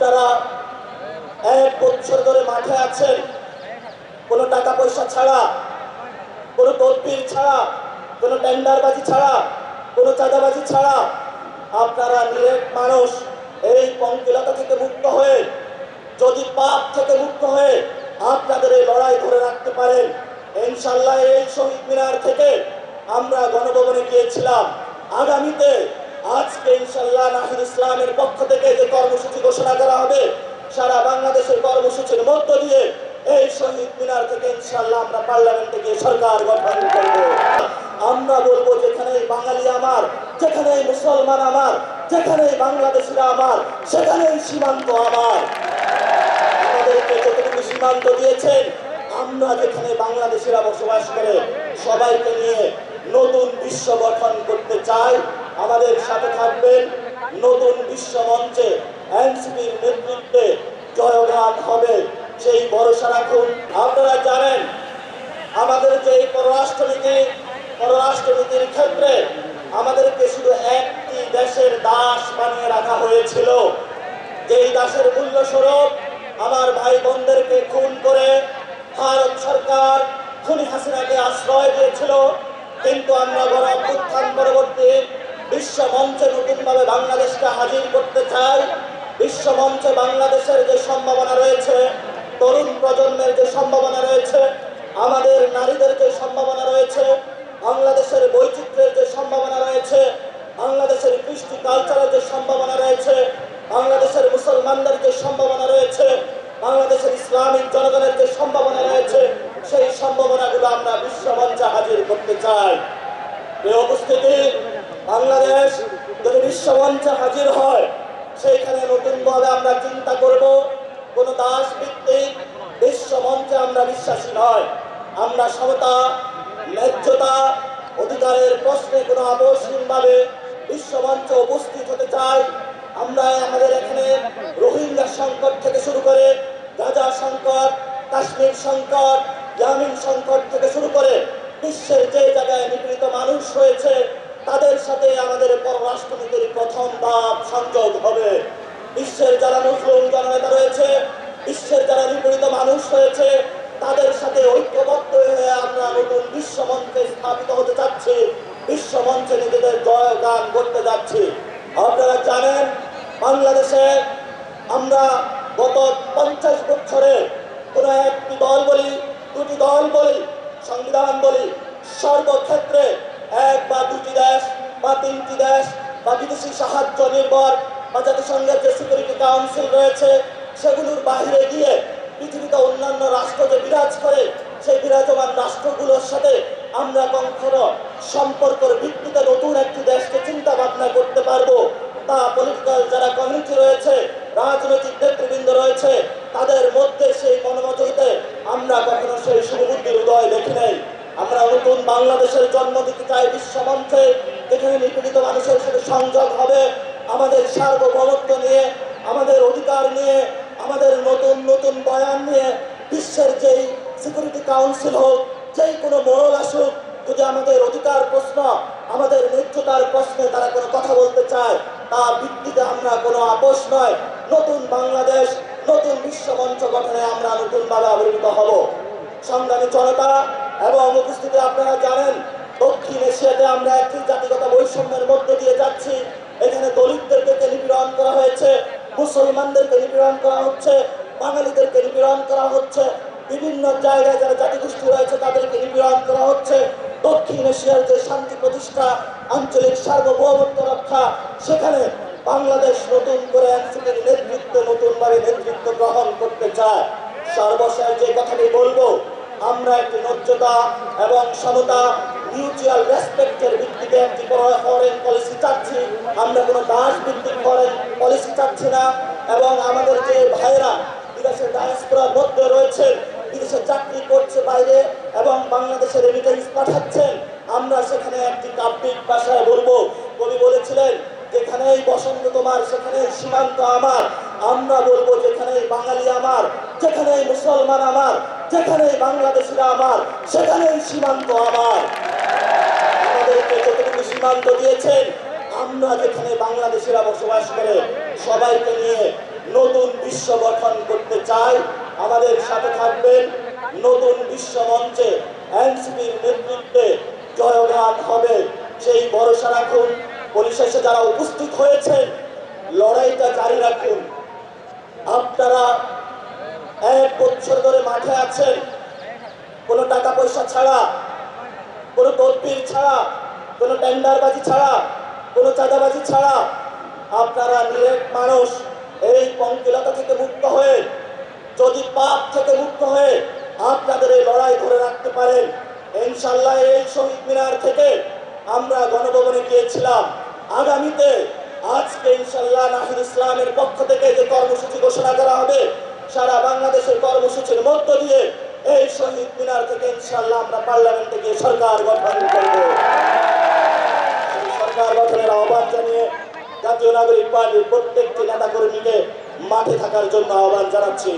আপনারা এক বছর ধরে মাঠে আছেন। কোনো টাকা পয়সা ছাড়া, কোনো তদবির ছাড়া, কোনো টেন্ডারবাজি ছাড়া, কোনো চাঁদাবাজি ছাড়া আপনারা নিরেট মানুষ এই পঙ্কিলতা থেকে মুক্ত হয়ে, যদি পাপ থেকে মুক্ত হয়ে আপনাদের এই লড়াই ধরে রাখতে পারেন ইনশাল্লাহ এই শহীদ মিনার থেকে আমরা গণভবনে গিয়েছিলাম। আগামীতে আজকে ইনশাল্লাহ নাহিদ ইসলামের পক্ষ থেকে যে কর্মসূচি ঘোষণা করা হবে, সারা বাংলাদেশের কর্মসূচির মধ্য দিয়ে এই শহীদ মিনার থেকে ইনশাল্লাহ আমরা পার্লামেন্টে গিয়ে সরকার গঠন করব। আমরা বলব যেখানে বাঙালি আমার যেখানে মুসলমান আমার যেখানে বাংলাদেশিরা আমার, সেখানেই সীমান্ত আমার। আমাদেরকে যতটুকু সীমান্ত দিয়েছেন, আমরা যেখানে বাংলাদেশিরা বসবাস করে, সবাইকে নিয়ে নতুন বিশ্ব গঠন করতে চাই। আমাদের সাথে থাকবেন নতুন বিশ্ব মঞ্চে এনসিপির নেতৃত্বে জয়গান হবে। সেই ভরসা রাখুন। আপনারা জানেন, আমাদের যে পররাষ্ট্রনীতি, পররাষ্ট্রনীতির ক্ষেত্রে আমাদেরকে শুধু একটি দেশের দাস বানিয়ে রাখা হয়েছিল। যেই দাসের মূল্য স্বরূপ আমার ভাই বোনদেরকে খুন করে ভারত সরকার খুনি হাসিনাকে আশ্রয় দিয়েছিল, কিন্তু আমরা গণ অভ্যুত্থান পরবর্তী বিশ্ব মঞ্চে নতুনভাবে বাংলাদেশকে হাজির করতে চাই। বিশ্ব মঞ্চে বাংলাদেশের যে সম্ভাবনা রয়েছে, তরুণ প্রজন্মের যে সম্ভাবনা রয়েছে, আমাদের নারীদের যে সম্ভাবনা রয়েছে, বাংলাদেশের বৈচিত্র্যের যে সম্ভাবনা রয়েছে, বাংলাদেশের কৃষ্টি কালচারের যে সম্ভাবনা রয়েছে, বাংলাদেশের মুসলমানদের যে সম্ভাবনা রয়েছে, বাংলাদেশের ইসলামিক জনগণের যে সম্ভাবনা রয়েছে, সেই সম্ভাবনাগুলো আমরা বিশ্ব মঞ্চে হাজির করতে চাই। এই উপস্থিতি বাংলাদেশ যদি বিশ্ব মঞ্চে হাজির হয়, সেইখানে নতুনভাবে আমরা চিন্তা করব, কোনো দাস ভিত্তিক বিশ্ব মঞ্চে আমরা বিশ্বাসী নয়। আমরা সমতা, ন্যায্যতা, অধিকারের প্রশ্নে কোনো আপোষহীনভাবে বিশ্ব মঞ্চে উপস্থিত হতে চাই। আমরা আমাদের এখানে রোহিঙ্গা সংকট থেকে শুরু করে গাজা সংকট, কাশ্মীর সংকট গ্রামীণ সংকট থেকে শুরু করে বিশ্বের যে জায়গায় নিপীড়িত মানুষ রয়েছে, তাদের সাথে আমাদের পররাষ্ট্রনীতির প্রথম ধাপ সংযোগ হবে। বিশ্বের যারা মুসলিম জননেতা রয়েছে, বিশ্বের যারা নিপীড়িত মানুষ রয়েছে, তাদের সাথে ঐক্যবদ্ধ হয়ে আমরা নতুন বিশ্ব মঞ্চে স্থাপিত হতে চাচ্ছি। বিশ্ব মঞ্চে নিজেদের জয় গান করতে যাচ্ছি। আপনারা জানেন, বাংলাদেশে আমরা গত পঞ্চাশ বছরে কোনো একটি দল বলি, দুটি দল বলি সংবিধান বলি, সর্বক্ষেত্রে এক বা দুটি দেশ বা তিনটি দেশ বা বিদেশি সাহায্য নির্ভর বা জাতিসংঘের যে সিকিউরিটি কাউন্সিল রয়েছে, সেগুলোর বাইরে গিয়ে পৃথিবীতে অন্যান্য রাষ্ট্র যে বিরাজ করে, সেই বিরাজমান রাষ্ট্রগুলোর সাথে আমরা কখনো সম্পর্কের ভিত্তিতে নতুন একটি দেশকে চিন্তা ভাবনা করতে পারব। তা পলিটিক্যাল যারা কমিটি রয়েছে, রাজনৈতিক নেতৃবৃন্দ রয়েছে, তাদের মধ্যে সেই মনোমতিতে আমরা কখনো সেই সুবুদ্ধির উদয় দেখি নাই। আমরা নতুন বাংলাদেশের জন্ম দিতে চাই বিশ্বমঞ্চে, যেখানে নিপীড়িত মানুষের সাথে সংযোগ হবে। আমাদের সার্বভৌমত্ব নিয়ে, আমাদের অধিকার নিয়ে, আমাদের নতুন নতুন বয়ান নিয়ে বিশ্বের যেই সিকিউরিটি কাউন্সিল হোক, যেই কোনো মোড়ল আসুক, যদি আমাদের অধিকার প্রশ্ন, আমাদের ন্যায্যতার প্রশ্নে তারা কোনো কথা বলতে চায় তা ভিত্তিতে আমরা কোনো আপোষ নয়। নতুন বাংলাদেশ নতুন বিশ্বমঞ্চ গঠনে আমরা নতুনভাবে আবির্ভূত হব। সংগ্রামী জনতা এবং উপস্থিতি আপনারা জানেন, দক্ষিণ এশিয়াতে আমরা একটি জাতিগত বৈষম্যের মধ্য দিয়ে যাচ্ছি। এখানে দলিতদেরকে নিপীড়ন করা হয়েছে, মুসলমানদেরকে নিপীড়ন করা হচ্ছে, বাঙালিদেরকে নিপীড়ন করা হচ্ছে। বিভিন্ন জায়গায় যারা জাতিগোষ্ঠী রয়েছে, তাদেরকে নিপীড়ন করা হচ্ছে। দক্ষিণ এশিয়ার যে শান্তি প্রতিষ্ঠা, আঞ্চলিক সার্বভৌমত্ব রক্ষা, সেখানে বাংলাদেশ নতুন করে এনসিপির নেতৃত্বে নতুনভাবে নেতৃত্ব গ্রহণ করতে চায়। সর্বশেষ যে কথাটি বলব, আমরা একটি ন্যায্যতা এবং সমতা মিউচুয়াল রেসপেক্টের ভিত্তিতে একটি ফরেন পলিসি চাচ্ছি। আমরা কোনো দাস ভিত্তিক ফরেন পলিসি চাচ্ছি না এবং আমাদের যে ভাইরা বিদেশের ডায়াসপোরার মধ্যে রয়েছেন, বিদেশে চাকরি করছে বাইরে এবং বাংলাদেশে রেমিটেন্স পাঠাচ্ছেন, আমরা সেখানে একটি কাব্যিক ভাষায় বলব। কবি বলেছিলেন যেখানেই বসন্ত তোমার, সেখানেই সীমান্ত আমার। আমরা বলব যেখানেই বাঙালি আমার, যেখানেই মুসলমান আমার, যেখানেই বাংলাদেশিরা আমার, সেখানেই সীমান্ত আমার। আমাদেরকে যতটুকু সীমান্ত দিয়েছেন, আমরা যেখানে বাংলাদেশিরা বসবাস করে, সবাইকে নিয়ে নতুন বিশ্ব গঠন করতে চাই। আমাদের সাথে থাকবেন নতুন বিশ্ব মঞ্চে এনসিপির নেতৃত্বে জয়গান হবে। সেই ভরসা রাখুন। পরিশেষে যারা উপস্থিত হয়েছেন, লড়াইটা জারি রাখুন। আপনারা এক বছর ধরে মাঠে আছেন, কোনো টাকা পয়সা ছাড়া, কোনো তদবির ছাড়া, কোনো টেন্ডারবাজি ছাড়া, কোনো চাঁদাবাজি ছাড়া, আপনারা নিরেট মানুষ, এই পঙ্কিলতা থেকে মুক্ত হয়ে, যদি পাপ থেকে মুক্ত হয়ে, আপনাদের এই লড়াই ধরে রাখতে পারেন। ইনশাল্লাহ এই শহীদ মিনার থেকে আমরা গণভবনে গিয়েছিলাম। আগামীতে আজকে ইনশাল্লাহ নাহিদ ইসলামের পক্ষ থেকে যে কর্মসূচি ঘোষণা করা হবে, সারা বাংলাদেশের কর্মসূচির মধ্য দিয়ে এই শহীদ মিনার থেকে ইনশাল্লাহ আমরা পার্লামেন্টে গিয়ে সরকার গঠন করব। সরকার গঠনের আহ্বান জানিয়ে জাতীয় নাগরিক পার্টির প্রত্যেকটি নেতাকর্মীকে মাঠে থাকার জন্য আহ্বান জানাচ্ছি।